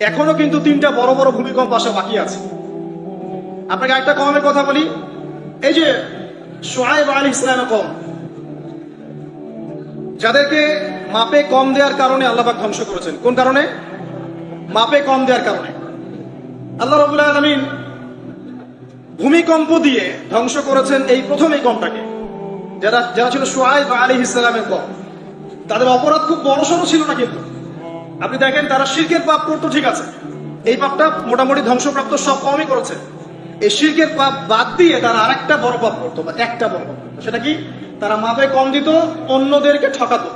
এখনও কিন্তু তিনটা বড় বড় ভূমিকম্প আসা বাকি আছে। আপনাকে একটা কমের কথা বলি। এই যে সোহাইব আলী ইসলামের কম, যাদেরকে মাপে কম দেওয়ার কারণে আল্লাহবাক ধ্বংস করেছেন। কোন কারণে? মাপে কম দেওয়ার কারণে। আল্লাহ রবুল্লাহ আলমিন ভূমিকম্প দিয়ে ধ্বংস করেছেন এই প্রথম এই কমটাকে। যারা যারা ছিল সোহাইব আলী ইসলামের কম, তাদের অপরাধ খুব বড় সড়ো ছিল না কিন্তু। আপনি দেখেন, তারা শিরকের পাপ করতো, ঠিক আছে। এই পাপটা মোটামুটি ধ্বংসপ্রাপ্ত সব কমই করেছে। এই শিরকের পাপ বাদ দিয়ে তারা আরেকটা বড় পাপ করতো, বা একটা বড় পাপ করতো। সেটা কি? তারা মাপে কম দিত, অন্যদেরকে ঠকাতো।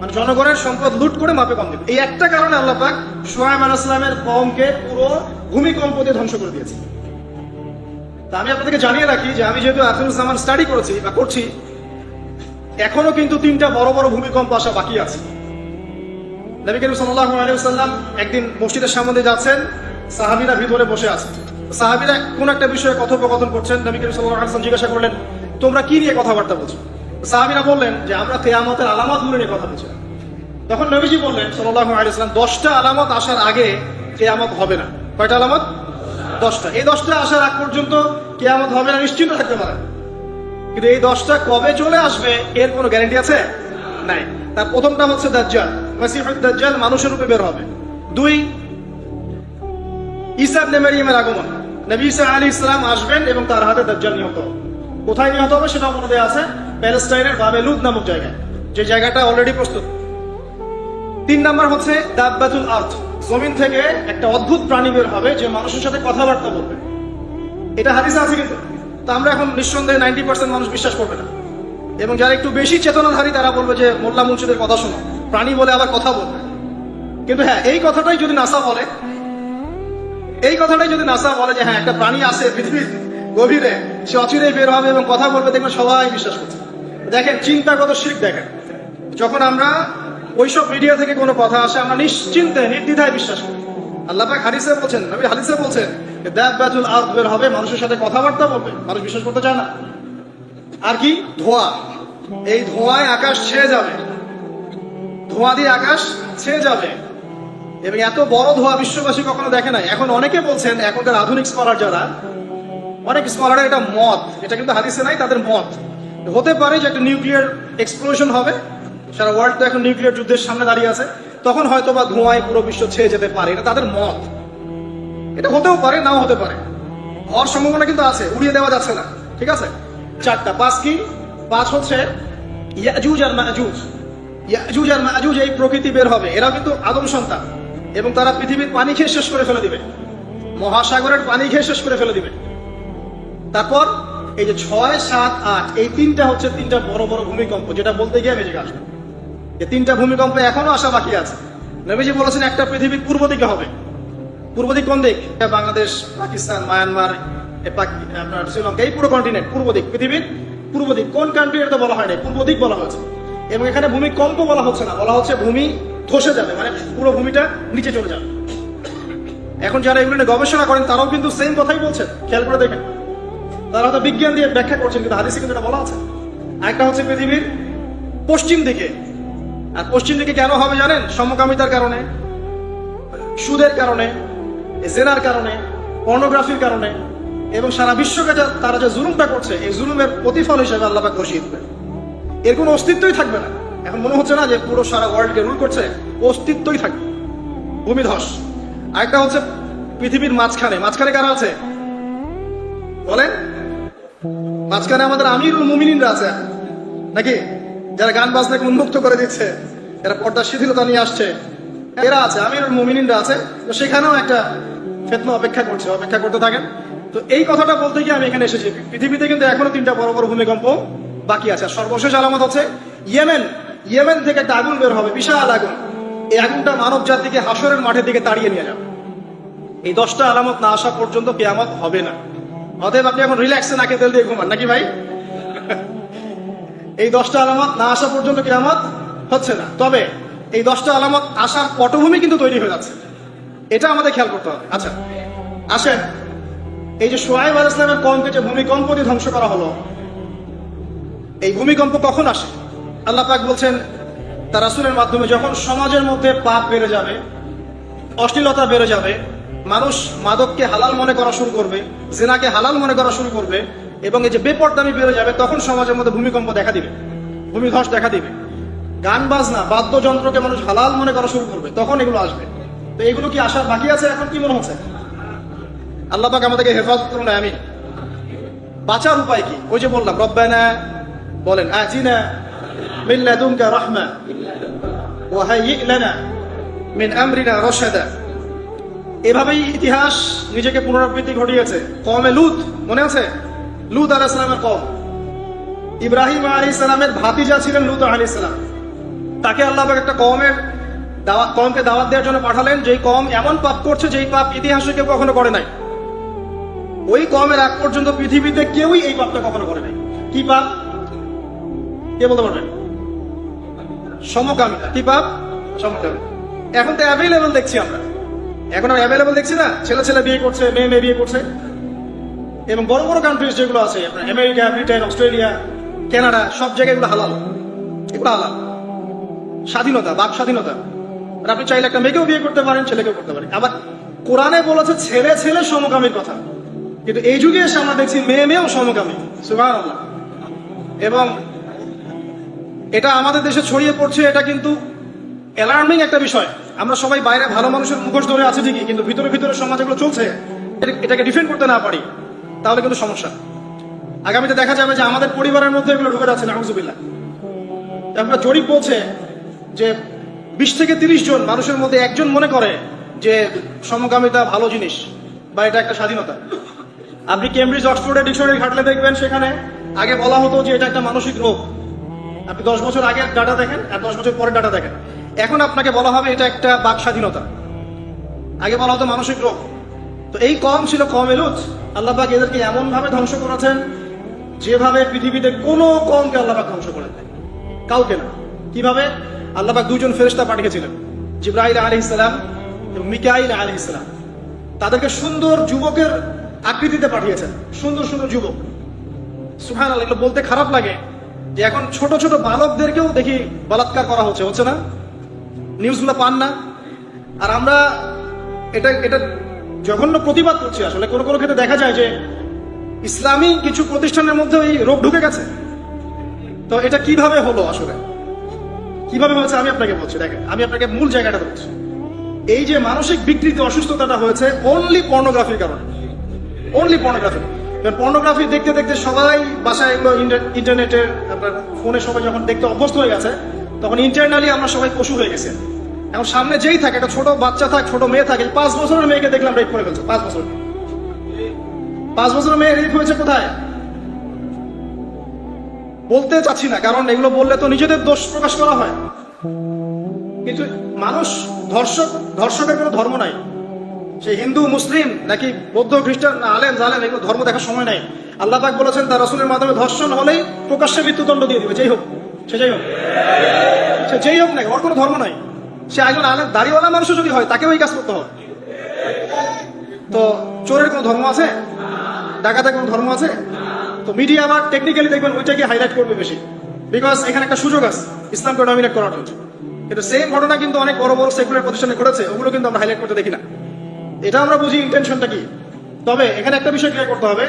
মানে জনগণের সম্পদ লুট করে মাপে কম দিত। এই একটা কারণে আল্লাহ পাক সোহাইব আলাইসলামের কমকে পুরো ভূমিকম্প দিয়ে ধ্বংস করে দিয়েছে। তা আমি আপনাদেরকে জানিয়ে রাখি যে আমি যেহেতু আফিনুজ্জামান স্টাডি করেছি বা করছি, এখনও কিন্তু তিনটা বড় বড় ভূমিকম্প আসা বাকি আছে। নবী করিম সাল্লাল্লাহু আলাইহি ওয়াসাল্লাম একদিন মসজিদের সামনে যাচ্ছেন, সাহাবীরা ভিতরে বসে আছে সাহাবীরা কোন একটা বিষয়ে কথোপকথন করছেন, নবী করিম সাল্লাল্লাহু আলাইহি ওয়াসাল্লাম জিজ্ঞাসা করলেন, তোমরা কি নিয়ে কথাবার্তা বলছো? সাহাবীরা বললেন যে, আমরা কিয়ামতের আলামতগুলো নিয়ে কথা বলছি। তখন নবীজি বললেন সাল্লাল্লাহু আলাইহি ওয়াসাল্লাম, দশটা আলামত আসার আগে কিয়ামত হবে না। কয়টা আলামত? দশটা। এই দশটা আসার আগ পর্যন্ত কিয়ামত হবে না, নিশ্চিন্ত থাকতে পারেন। কিন্তু এই দশটা কবে চলে আসবে, এর কোনো গ্যারান্টি আছে? নাই। তার প্রথমটা হচ্ছে দাজ্জাল। মানুষের রূপে বের হবে। দুই মারিয়ামের আগমন। নবী আসবেন এবং তার হাতে দাজ্জাল নিহত। কোথায় নিহত হবে সেটা মনে আছে প্যালেস্টাইনের বাবেলুদ নামক জায়গায়, যে জায়গাটা অলরেডি প্রস্তুত। তিন হচ্ছে দাব্বাতুল আর্থ জমিন থেকে একটা অদ্ভুত প্রাণী বের হবে যে মানুষের সাথে কথাবার্তা বলবে। এটা হাদিসে আছে কিন্তু। তো আমরা এখন নিঃসন্দেহে নাইনটি পার্সেন্ট মানুষ বিশ্বাস করবে না। এবং যারা একটু বেশি চেতনাধারী তারা বলবে যে মোল্লা মুন্সিদের কথা শোনো। প্রাণী বলে আবার কথা বলবে। কিন্তু হ্যাঁ এই কথাটাই যদি নাসা বলে, এই কথাটাই যদি নাসা বলে যে হ্যাঁ একটা প্রাণী আছে পৃথিবীর গভীরে, সে অচিরেই বের হবে এবং কথা বলবে, দেখবেন সবাই বিশ্বাস করছে। দেখেন, চিন্তাগত শিখ দেখেন। যখন আমরা ওইসব মিডিয়া থেকে কোনো কথা আসে, আমরা নিশ্চিন্তে, নির্দ্বিধায় বিশ্বাস করি। আল্লাহ পাক হাদিসে বলছেন, নবী হাদিসে বলছেন যে, দাব্বাতুল আরদ বের হবে, মানুষের সাথে কথাবার্তা বলবে, মানুষ বিশ্বাস করতে চায় না। আর কি? ধোঁয়া। এই ধোঁয়ায় আকাশ ছেয়ে যাবে। ধোঁয়া দিয়ে আকাশ ছেয়ে যাবে। এবং এত বড় ধোঁয়া বিশ্ববাসী কখনো দেখে নাই। এখন অনেকে বলছেন, এখনকার আধুনিক স্কলার যারা, অনেক স্কলারের এটা মত, এটা কিন্তু হাদিসে নাই, তাদের মত। হতে পারে যে একটা নিউক্লিয়ার এক্সপ্লোশন হবে, সারা ওয়ার্ল্ড তো এখন নিউক্লিয়ার যুদ্ধের সামনে দাঁড়িয়ে আছে, তখন হয়তো বা ধোঁয়ায় পুরো বিশ্ব ছেয়ে যেতে পারে, এটা তাদের মত। এটা হতেও পারে, নাও হতে পারে। হওয়ার সম্ভাবনা কিন্তু আছে, উড়িয়ে দেওয়া যাচ্ছে না, ঠিক আছে? চারটা, পাঁচ কি? পাঁচ হচ্ছে ইয়াজুজ আর মাজুজ। ইয়াজুজ আর মাজুজ এই প্রকৃতি বের হবে। এরা কিন্তু আদম সন্তান। এবং তারা পৃথিবীর পানি খেয়ে শেষ করে ফেলে দিবে। মহাসাগরের পানি খেয়ে শেষ করে ফেলে দিবে। তারপর এই যে ছয়, সাত, আট, এই তিনটা হচ্ছে তিনটা বড় বড় ভূমিকম্প, যেটা বলতে গিয়ে আসবে এই তিনটা ভূমিকম্প এখনও আসা বাকি আছে। নবীজি বলেছেন, একটা পৃথিবীর পূর্ব দিকে হবে। পূর্ব দিক কোন দিক? বাংলাদেশ, পাকিস্তান, মায়ানমার আপনার শ্রীলঙ্কা, এই পুরো কন্টিনেন্ট পূর্ব দিক। পৃথিবীর পূর্ব দিক। কোন কান্ট্রি এটা বলা হয় না পূর্ব দিক বলা হয়েছে। এবং এখানে ভূমিকম্প বলা হচ্ছে না, বলা হচ্ছে ভূমি ধসে যাবে মানে পুরো ভূমিটা নিচে চলে যাবে। এখন যারা এগুলো নিয়ে গবেষণা করেন, তারাও কিন্তু সেম কথাই বলছেন। খেয়াল করে দেখেন। তারা হয়তো বিজ্ঞান দিয়ে ব্যাখ্যা করছেন, কিন্তু হাদিসে কিন্তু এটা বলা আছে। আরেকটা হচ্ছে পৃথিবীর পশ্চিম দিকে। আর পশ্চিম দিকে কেন হবে জানেন? সমকামিতার কারণে, সুদের কারণে, জেনার কারণে পর্নোগ্রাফির কারণে, এবং সারা বিশ্বকে তারা যে জুলুমটা করছে, এই জুলুমের প্রতিফল হিসেবে আল্লাহ ঘোষিয়ে দেবে এর কোনো অস্তিত্বই থাকবে না। এখন মনে হচ্ছে না যে পুরো সারা ওয়ার্ল্ডকে রুল করছে, অস্তিত্বই থাকবে। ভূমিধস। আরেকটা হচ্ছে পৃথিবীর মাঝখানে। মাঝখানে কারা আছে? বলেন। মাঝখানে আমাদের আমিরুল মুমিনিনরা আছে। নাকি? যারা গান বাজনাকে উন্মুক্ত করে দিচ্ছে। এরা পর্দার শিথিলতা নিয়ে আসছে। এরা আছে, আমিরুল মুমিনিনরা আছে। তো সেখানেও একটা ফেতনা অপেক্ষা করছে, অপেক্ষা করতে থাকেন। তো এই কথাটা বলতে গিয়ে আমি এখানে এসেছি। পৃথিবীতে কিন্তু এখনও তিনটা বড় বড় ভূমিকম্প বাকি আছে। সর্বশেষ আলামত হচ্ছে, ইয়েমেন ইয়েমেন থেকে একটা আগুন বের হবে, বিশাল আগুন। এই আগুনটা মানব জাতিকে হাসরের মাঠের দিকে তাড়িয়ে নিয়ে যাবে। এই দশটা আলামত না আসা পর্যন্ত কেয়ামত হবে না। অতএব আপনি এখন রিল্যাক্সে নাকে তেল দিয়ে ঘুমান, নাকি ভাই? এই দশটা আলামত না আসা পর্যন্ত কেয়ামত হচ্ছে না। তবে এই দশটা আলামত আসার পটভূমি কিন্তু তৈরি হয়ে যাচ্ছে। এটা আমাদের খেয়াল করতে হবে। আচ্ছা আসেন। এই যে সোহাইব আল ইসলামের কমকে যে ভূমিকম্প দিয়ে ধ্বংস করা হলো এই ভূমিকম্প কখন আসে? আল্লাহ পাক বলছেন, তার রাসূলের মাধ্যমে যখন সমাজের মধ্যে পাপ বেড়ে যাবে, অশ্লীলতা বেড়ে যাবে, মানুষ মাদককে হালাল মনে করা শুরু করবে, জেনাকে হালাল মনে করা শুরু করবে, এবং এই যে বেপরদামি বেড়ে যাবে, তখন সমাজের মধ্যে ভূমিকম্প দেখা দিবে, ভূমিধস দেখা দিবে। গান বাজনা, বাদ্যযন্ত্রকে মানুষ হালাল মনে করা শুরু করবে, তখন এগুলো আসবে। তো এগুলো কি আসার বাকি আছে এখন কি মনে হচ্ছে? আল্লাহ পাক আমাদেরকে হেফাজত করুন আমি বাঁচার উপায় কি? ওই যে বললাম, রব্বানা বলেন আজিনা রাহমা ওয়া হাইয়্ লানা মিন আমরিনা রশাদা। এভাবেই ইতিহাস নিজেকে পুনরাবৃত্তি ঘটিয়েছে। কমে লুত, মনে আছে? লুত আলাইহিস সালামের কম ইব্রাহিম আলাইহিস সালামের ভাতিজা ছিলেন লুত আলাইহিস সালাম। তাকে আল্লাহ একটা কমের দাওয়াত কমকে দাওয়াত দেওয়ার জন্য পাঠালেন। যেই কম এমন পাপ করছে যেই পাপ ইতিহাসে কেউ কখনো করে নাই। ওই কমের আগ পর্যন্ত পৃথিবীতে কেউই এই পাপটা কখনো করে নাই। কি পাপ? কে বলতে পারবেন সমকামিতা কি পাপ? সমকামিতা এখন তো অ্যাভেলেবল দেখছি আমরা। এখন আর অ্যাভেলেবল দেখছি না? ছেলে ছেলে বিয়ে করছে মেয়ে মেয়ে বিয়ে করছে। এবং বড় বড় কান্ট্রিজ যেগুলো আছে আপনার আমেরিকা ব্রিটেন অস্ট্রেলিয়া কানাডা সব জায়গায় এগুলো হালাল। এগুলো হালাল। স্বাধীনতা বাক স্বাধীনতা। আর আপনি চাইলে একটা মেয়েকেও বিয়ে করতে পারেন ছেলেকেও করতে পারেন। আবার কোরআনে বলেছে ছেলে ছেলে সমকামীর কথা। কিন্তু এই যুগে এসে আমরা দেখছি মেয়ে মেয়েও সমকামী। সুবাহ এবং এটা আমাদের দেশে ছড়িয়ে পড়ছে, এটা কিন্তু অ্যালার্মিং একটা বিষয়। আমরা সবাই বাইরে ভালো মানুষের মুখোশ ধরে আছে ঠিকই, কিন্তু ভিতরে ভিতরে সমাজ এগুলো চলছে, এটা- এটাকে ডিফেন্ড করতে না পারি, তাহলে কিন্তু সমস্যা। আগামীতে দেখা যাবে যে আমাদের পরিবারের মধ্যে এগুলো ঢুকে যাচ্ছে নাহজুবিল্লাহ একটা জরিপ বলছে যে বিশ থেকে তিরিশ জন মানুষের মধ্যে একজন মনে করে যে সমকামিতা ভালো জিনিস, বা এটা একটা স্বাধীনতা। আপনি কেমব্রিজ অক্সফোর্ডের ডিকশনারি ঘাটলে দেখবেন সেখানে আগে বলা হতো যে এটা একটা মানসিক রোগ। আপনি দশ বছর আগের ডাটা দেখেন আর দশ বছর পরের ডাটা দেখেন। এখন আপনাকে বলা হবে এটা একটা বাক স্বাধীনতা। আগে বলা হতো মানসিক রোগ। তো এই কম ছিল, কম এলুত। আল্লাহ পাক এদেরকে এমন ভাবে ধ্বংস করেছেন, যেভাবে পৃথিবীতে কোনো কমকে আল্লাহ পাক ধ্বংস করে দেয়। কাউকে না। কীভাবে? আল্লাহ পাক দুজন ফেরেশতা পাঠিয়েছিলেন। জিব্রাহিল আলী ইসলাম এবং মিকাইল আলী ইসলাম তাদেরকে সুন্দর যুবকের আকৃতিতে পাঠিয়েছেন। সুন্দর সুন্দর যুবক। সুহান আল্লাহ বলতে খারাপ লাগে। এখন ছোট ছোট বালকদেরকেও দেখি বলাৎকার করা হচ্ছে হচ্ছে না? নিউজগুলো পান না? আর আমরা এটা এটা জঘন্য প্রতিবাদ করছি আসলে। কোনো কোনো ক্ষেত্রে দেখা যায় যে ইসলামী কিছু প্রতিষ্ঠানের মধ্যে এই রোগ ঢুকে গেছে। তো এটা কীভাবে হলো আসলে? কীভাবে হয়েছে আমি আপনাকে বলছি, দেখেন, আমি আপনাকে মূল জায়গাটা বলছি এই যে মানসিক বিকৃতি, অসুস্থতাটা হয়েছে অনলি পর্নোগ্রাফির কারণে। অনলি পর্নোগ্রাফি পর্নোগ্রাফি দেখতে দেখতে সবাই বাসায় এগুলো ইন্টার- ইন্টারনেটে আপনার ফোনে সবাই যখন দেখতে অভ্যস্ত হয়ে গেছে, তখন ইন্টারনালি আমরা সবাই পশু হয়ে গেছে। এখন সামনে যেই থাকে, একটা ছোট বাচ্চা থাক, ছোট মেয়ে থাকে, পাঁচ বছরের মেয়েকে দেখলাম রেপ করে ফেলছে, পাঁচ বছর। পাঁচ বছরের মেয়ে রেপ হয়েছে কোথায়? বলতে চাচ্ছি না, কারণ এগুলো বললে তো নিজেদের দোষ প্রকাশ করা হয়। কিন্তু মানুষ ধর্ষক ধর্ষকের কোনো ধর্ম নাই। সে হিন্দু, মুসলিম নাকি বৌদ্ধ, খ্রিস্টান না আলেম, জালেম, এগুলো ধর্ম দেখার সময় নাই। আল্লাহ পাক বলেছেন, তার রসুলের মাধ্যমে ধর্ষণ হলেই প্রকাশ্যে মৃত্যুদণ্ড দিয়ে দিবে। যেই হোক, সে যাই হোক। সে যেই হোক নাই ওর কোনো ধর্ম নাই। সে একজন আলেম, দাড়িওয়ালা মানুষও যদি হয়, তাকেও এই কাজ করতে হবে। তো চোরের কোনো ধর্ম আছে? ডাকাতের কোনো ধর্ম আছে? তো মিডিয়া আবার টেকনিক্যালি দেখবেন, ওইটাকে হাইলাইট করবে বেশি। বিকজ এখানে একটা সুযোগ আছে, ইসলামকে ডমিনেট করার জন্য। কিন্তু সেম ঘটনা কিন্তু অনেক বড় বড় সেকুলার প্রতিষ্ঠানে ঘটেছে, ওগুলো কিন্তু আমরা হাইলাইট করতে দেখি না। এটা আমরা বুঝি ইন্টেনশনটা কি? তবে এখানে একটা বিষয় ক্লিয়ার করতে হবে,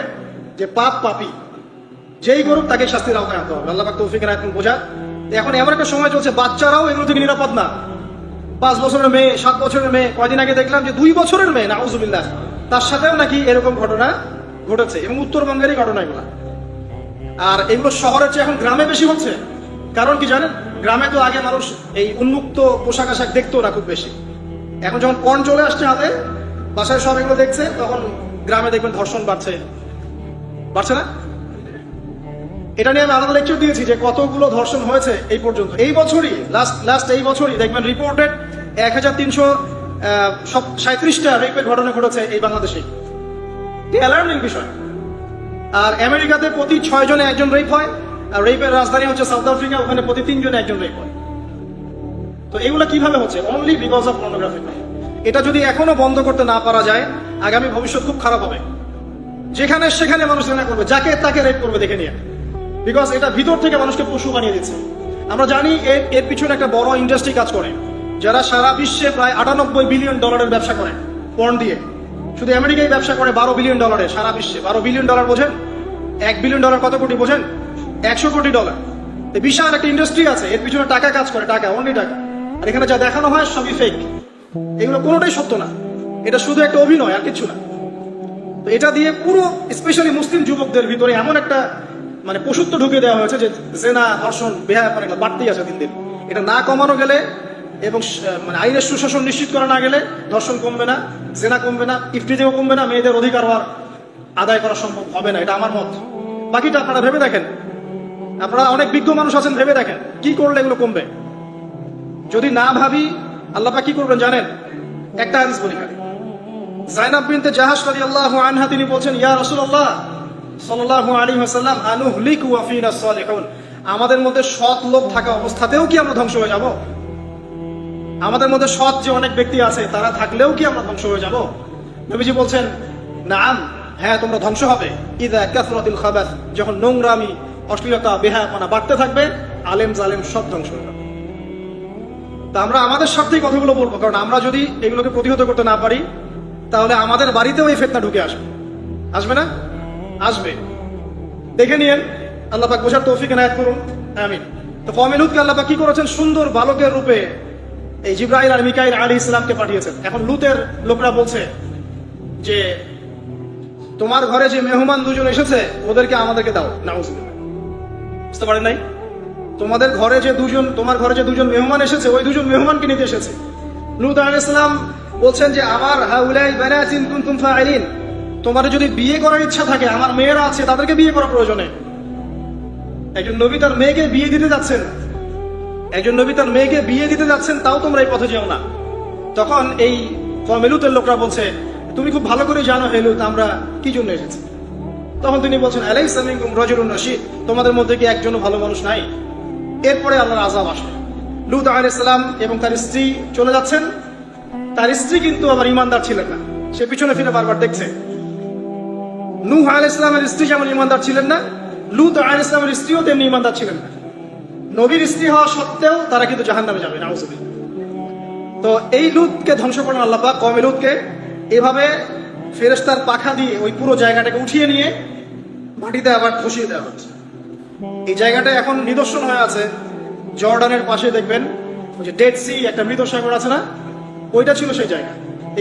যে পাপ পাপি, যেই করুক তাকে শাস্তির আওতায় আনতে হবে। আল্লাহ পাক তৌফিক রাখুন বোঝা। এখন এমন একটা সময় চলছে, বাচ্চারাও এগুলো থেকে নিরাপদ না। পাঁচ বছরের মেয়ে, সাত বছরের মেয়ে, কয়দিন আগে দেখলাম যে দুই বছরের মেয়ে, নাউজুবিল্লাহ, তার সাথেও নাকি এরকম ঘটনা ঘটেছে এবং উত্তরবঙ্গেরই ঘটনা এগুলো। আর এগুলো শহরের চেয়ে এখন গ্রামে বেশি হচ্ছে। কারণ কি জানেন? গ্রামে তো আগে মানুষ এই উন্মুক্ত পোশাক আশাক দেখতো না খুব বেশি। এখন যখন পণ চলে আসছে হাতে বাসায় সব এগুলো দেখছে, তখন গ্রামে দেখবেন ধর্ষণ বাড়ছে। বাড়ছে না? এটা নিয়ে আমি আলাদা লেকচার দিয়েছি যে কতগুলো ধর্ষণ হয়েছে এই পর্যন্ত। এই বছরই লাস্ট লাস্ট এই বছরই দেখবেন রিপোর্টেড এক হাজার তিনশো সাঁত্রিশটা রেপের ঘটনা ঘটেছে এই বাংলাদেশে। অ্যালার্মিং বিষয়। আর আমেরিকাতে প্রতি ছয় জনে একজন রেপ হয়, আর রেপের রাজধানী হচ্ছে সাউথ আফ্রিকা ওখানে প্রতি তিনজনে একজন রেপ হয়। তো এগুলো কীভাবে হচ্ছে? অনলি বিকজ অফ পর্নোগ্রাফি এটা যদি এখনও বন্ধ করতে না পারা যায়, আগামী ভবিষ্যৎ খুব খারাপ হবে। যেখানে সেখানে মানুষ জেনা করবে, যাকে তাকে রেপ করবে, দেখে নিয়ে। বিকজ এটা ভিতর থেকে মানুষকে পশু বানিয়ে দিচ্ছে। আমরা জানি এর এর পিছনে একটা বড় ইন্ডাস্ট্রি কাজ করে, যারা সারা বিশ্বে প্রায় আটানব্বই বিলিয়ন ডলারের ব্যবসা করে পর্ন দিয়ে। শুধু আমেরিকায় ব্যবসা করে বারো বিলিয়ন ডলারে সারা বিশ্বে। বারো বিলিয়ন ডলার বোঝেন? এক বিলিয়ন ডলার কত কোটি বোঝেন? একশো কোটি ডলার বিশাল একটা ইন্ডাস্ট্রি আছে, এর পিছনে টাকা কাজ করে, টাকা অনলি টাকা। আর এখানে যা দেখানো হয়, সবই ফেক এগুলো কোনোটাই সত্য না। এটা শুধু একটা অভিনয়, আর কিছু না। তো এটা দিয়ে পুরো স্পেশালি মুসলিম যুবকদের ভিতরে এমন একটা মানে পশুত্ব ঢুকে দেওয়া হয়েছে যে জেনা, ধর্ষণ, বেহায় এগুলো বাড়তেই আছে দিন দিন। এটা না কমানো গেলে এবং মানে আইনের সুশাসন নিশ্চিত করা না গেলে ধর্ষণ কমবে না, জেনা কমবে না ইফটিজেও কমবে না, মেয়েদের অধিকার আর আদায় করা সম্ভব হবে না, এটা আমার মত। বাকিটা আপনারা ভেবে দেখেন। আপনারা অনেক বিজ্ঞ মানুষ আছেন, ভেবে দেখেন। কি করলে এগুলো কমবে? যদি না ভাবি আল্লাপা কি করবেন জানেন? একটা হাদিস বলি। জাইনাব বিনতে জাহাজ রাদিয়াল্লাহু আনহা তিনি বলছেন, ইয়া আলাইহি ওয়াসাল্লাম, আনুহলিকু ওয়া ফিনা সালিহুন আমাদের মধ্যে সৎ লোক থাকা অবস্থাতেও কি আমরা ধ্বংস হয়ে যাব? আমাদের মধ্যে সৎ যে অনেক ব্যক্তি আছে, তারা থাকলেও কি আমরা ধ্বংস হয়ে যাব? নবীজি বলছেন, নাম হ্যাঁ তোমরা ধ্বংস হবে। ইদা কাসরাতিল যখন নোংরামি, অশ্লীলতা, বেহায়াপনা বাড়তে থাকবে, আলেম জালেম সব ধ্বংস হয়ে যাবে। তা আমরা আমাদের স্বার্থেই কথাগুলো বলব, কারণ আমরা যদি এগুলোকে প্রতিহত করতে না পারি, তাহলে আমাদের বাড়িতেও এই ফেতনা ঢুকে আসবে। আসবে না? আসবে। দেখে নিয়েন, আল্লাহ পাক বোঝার তৌফিক এনায়ত করুন। আমিন। তো কমিলুদকে আল্লাহ পাক কি করেছেন? সুন্দর বালকের রূপে এই জিব্রাইল আর মিকাইল আলী ইসলামকে পাঠিয়েছেন। এখন লুতের লোকরা বলছে যে, তোমার ঘরে যে মেহমান দুজন এসেছে, ওদেরকে আমাদেরকে দাও। নাউজুবিল্লাহ। বুঝতে পারেন নাই? তোমাদের ঘরে যে দুজন, তোমার ঘরে যে দুজন মেহমান এসেছে, ওই দুজন মেহমানকে নিতে এসেছে। লুত আলাইসালাম বলছেন যে, আমার হাউলাই বানাতিন কুনতুম ফাইলিন তোমার যদি বিয়ে করার ইচ্ছা থাকে, আমার মেয়েরা আছে, তাদেরকে বিয়ে করা প্রয়োজনে। একজন নবী তার মেয়েকে বিয়ে দিতে যাচ্ছেন। একজন নবী তার মেয়েকে বিয়ে দিতে যাচ্ছেন, তাও তোমরা এই পথে যেও না। তখন এই কমেলুতের লোকরা বলছে, তুমি খুব ভালো করে জানো হেলুত আমরা কি জন্য এসেছি? তখন তিনি বলছেন আলাই সামিকুম রজরুন রশিদ, তোমাদের মধ্যে কি একজনও ভালো মানুষ নাই? এরপরে আল্লাহর আজাব আসে। লুত আলাইসালাম এবং তার স্ত্রী চলে যাচ্ছেন। তার স্ত্রী কিন্তু আবার ইমানদার ছিলেন না। সে পিছনে ফিরে বারবার দেখছে। নূহ আলাইসালামের স্ত্রী যেমন ইমানদার ছিলেন না, লুত আলাইসালামের স্ত্রীও তেমনি ইমানদার ছিলেন না। নবীর স্ত্রী হওয়া সত্ত্বেও তারা কিন্তু জাহান নামে যাবে, নাউজুবিল্লাহ। তো এই লুতকে ধ্বংস করেন আল্লাহ পাক কমে লুতকে। এভাবে ফেরেস্তার পাখা দিয়ে ওই পুরো জায়গাটাকে উঠিয়ে নিয়ে মাটিতে আবার ধসিয়ে দেওয়া হচ্ছে। এই জায়গাটা এখন নিদর্শন হয়ে আছে। জর্ডানের পাশে দেখবেন যে ডেড সি একটা মৃত সাগর আছে না? ওইটা ছিল সেই জায়গা।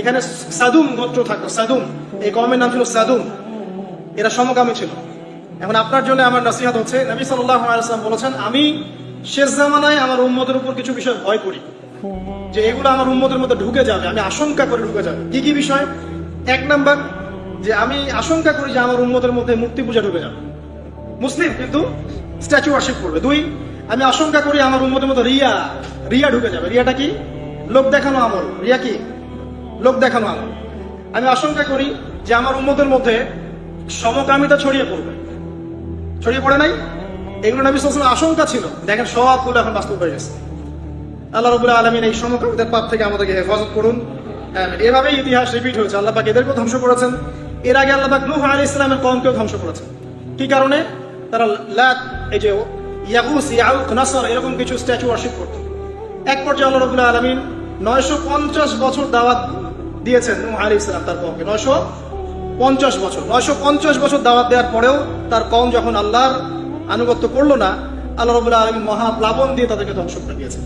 এখানে সাদুম গোত্র থাকতো, সাদুম। এই কমের নাম ছিল সাদুম। এরা সমকামী ছিল। এখন আপনার জন্য আমার নসিহাত হচ্ছে, নবী আলাইসালাম বলেছেন, আমি শেষ জামানায় আমার উম্মতের উপর কিছু বিষয় ভয় করি। যে এগুলো আমার উম্মতের মধ্যে ঢুকে যাবে, আমি আশঙ্কা করে ঢুকে যাবে। কি কি বিষয়? এক নাম্বার, যে আমি আশঙ্কা করি যে আমার উম্মতের মধ্যে মূর্তি পূজা ঢুকে যাবে। মুসলিম কিন্তু স্ট্যাচু ওয়ার্শিপ করবে। দুই আমি আশঙ্কা করি আমার উম্মতের মধ্যে রিয়া রিয়া ঢুকে যাবে। রিয়াটা কি? লোক দেখানো আমল। রিয়া কি? লোক দেখানো আমল। আমি আশঙ্কা করি যে আমার উম্মতের মধ্যে সমকামিতা ছড়িয়ে পড়বে। ছড়িয়ে পড়ে নাই? এগুলো নবী আলাইহি আশঙ্কা ছিল। দেখেন সবগুলো এখন বাস্তব হয়ে গেছে। আল্লাহ রবুল্লাহ আলমিন এই সমকামিতার পাপ থেকে আমাদেরকে হেফাজত করুন। আহ, এভাবেই ইতিহাস রিপিট হয়েছে। আল্লাহ পাক এদেরকেও ধ্বংস করেছেন। এর আগে আল্লাহ পাক নূহ আলী ইসলামের কমকেও ধ্বংস করেছেন। কি কারণে? তারা লাত এই যে ইয়াগুস ইয়াউক, নাসর এরকম কিছু স্ট্যাচু ওয়ার্শিপ করত। এক পর্যায়ে আল্লাহ রবুল্লাহ আলমিন নয়শো পঞ্চাশ বছর দাওয়াত দিয়েছেন নূহ আলী ইসলাম তার কমকে নয়শো পঞ্চাশ বছর। নয়শো পঞ্চাশ বছর দাওয়াত দেওয়ার পরেও তার কম যখন আল্লাহর আনুগত্য করল না, আল্লাহ রবুল্লাহ আলমিন মহাপ্লাবন দিয়ে তাদেরকে ধ্বংস করে দিয়েছেন।